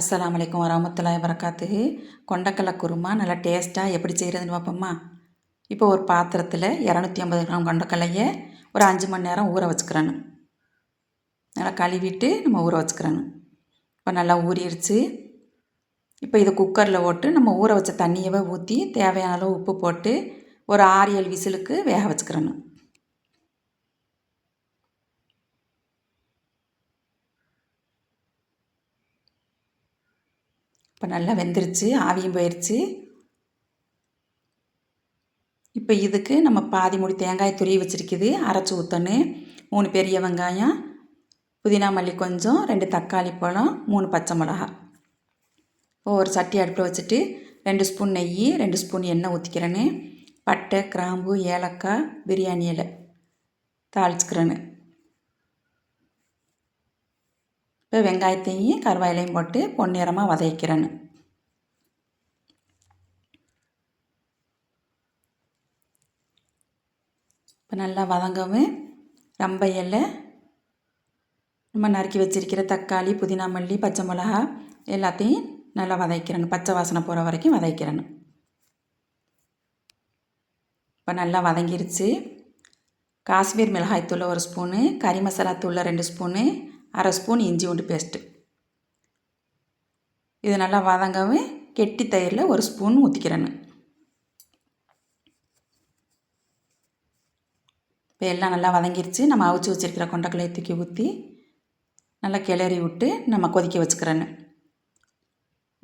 அஸ்லாம் வலைக்கம் வரமத்துலாய் வரக்காத்து கொண்டக்கடலை குருமா நல்லா டேஸ்ட்டாக எப்படி செய்கிறதுன்னு பார்ப்போம்மா இப்போ ஒரு பாத்திரத்தில் இரநூத்தி ஐம்பது கிராம் கொண்டக்கடலையை ஒரு அஞ்சு மணி நேரம் ஊற வச்சுக்கிறணும். நல்லா கழுவிட்டு நம்ம ஊற வச்சுக்கிறணும். இப்போ நல்லா ஊறிடுச்சு இப்போ இதை குக்கரில் போட்டு நம்ம ஊற வச்ச தண்ணியவே ஊற்றி தேவையான அளவு உப்பு போட்டு ஒரு ஆறு ஏழு விசிலுக்கு வேக வச்சுக்கிறணும். இப்போ நல்லா வெந்துருச்சு ஆவியும் போயிடுச்சு இப்போ இதுக்கு நம்ம பாதி மூடி தேங்காய் துருவி வச்சுருக்குது அரைச்சி ஊற்றணும் மூணு பெரிய வெங்காயம் புதினா மல்லி கொஞ்சம் ரெண்டு தக்காளி பழம் மூணு பச்சை மிளகா. இப்போ ஒரு சட்டி அடுப்பில் வச்சுட்டு ரெண்டு ஸ்பூன் நெய் ரெண்டு ஸ்பூன் எண்ணெய் ஊற்றிக்கிறேன்னு பட்டை கிராம்பு ஏலக்காய் பிரியாணி இலை தாளிச்சுக்கிறேன்னு. இப்போ வெங்காயத்தையும் கருவாயிலையும் போட்டு பொன்னிறமாக வதக்கிறேன் இப்போ நல்லா வதங்கவும் ரொம்ப இலை நம்ம நறுக்கி வச்சிருக்கிற தக்காளி புதினா மல்லி பச்சை மிளகா எல்லாத்தையும் நல்லா வதக்கிறேன் பச்சை வாசனை போகிற வரைக்கும் வதக்கிறேன் இப்போ நல்லா வதங்கிருச்சு. காஷ்மீர் மிளகாய்த்தூள் ஒரு ஸ்பூனு கறி மசாலா தூளில் ரெண்டு ஸ்பூனு அரை ஸ்பூன் இஞ்சி உண்டு பேஸ்ட்டு. இது நல்லா வதங்கவே கெட்டி தயிரில் ஒரு ஸ்பூன் ஊற்றிக்கிறேன்னு இப்போ எல்லாம் நல்லா வதங்கிருச்சு. நம்ம அவிச்சு வச்சுருக்கிற கொண்டக்கலையை தூக்கி ஊற்றி நல்லா கிளறி விட்டு நம்ம கொதிக்க வச்சுக்கிறேன்னு.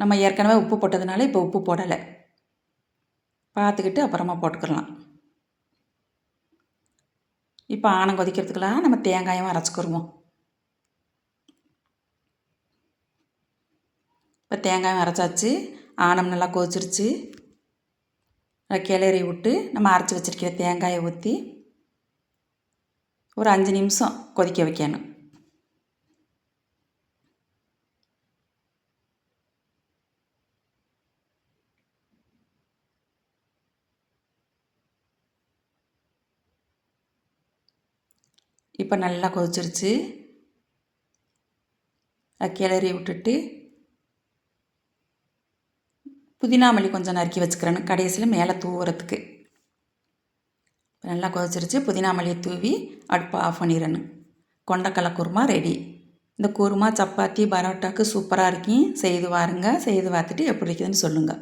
நம்ம ஏற்கனவே உப்பு போட்டதுனால இப்போ உப்பு போடலை. பார்த்துக்கிட்டு அப்புறமா போட்டுக்கலாம். இப்போ ஆணம் கொதிக்கிறதுக்கெல்லாம் நம்ம தேங்காயும் அரைச்சிக்கிடுவோம் இப்போ தேங்காயும் அரைச்சாச்சு ஆணம் நல்லா கொதிச்சிருச்சு. கிளறி விட்டு நம்ம அரைச்சி வச்சுருக்கிற தேங்காயை ஊற்றி ஒரு அஞ்சு நிமிஷம் கொதிக்க வைக்கணும். இப்போ நல்லா கொதிச்சிருச்சு. கிளறி விட்டுட்டு புதினா மல்லி கொஞ்சம் நறுக்கி வச்சுக்கிறேன்னு கடைசியில் மேலே தூவுறதுக்கு. நல்லா கொதிச்சிருச்சு. புதினா மல்லியை தூவி அடுப்பை ஆஃப் பண்ணிடணும் கொண்டக்கடலை குருமா ரெடி இந்த குருமா சப்பாத்தி பரோட்டாக்கு சூப்பராக இருக்கும் செய்து வாருங்க. செய்து பார்த்துட்டு எப்படி இருக்குதுன்னு சொல்லுங்கள்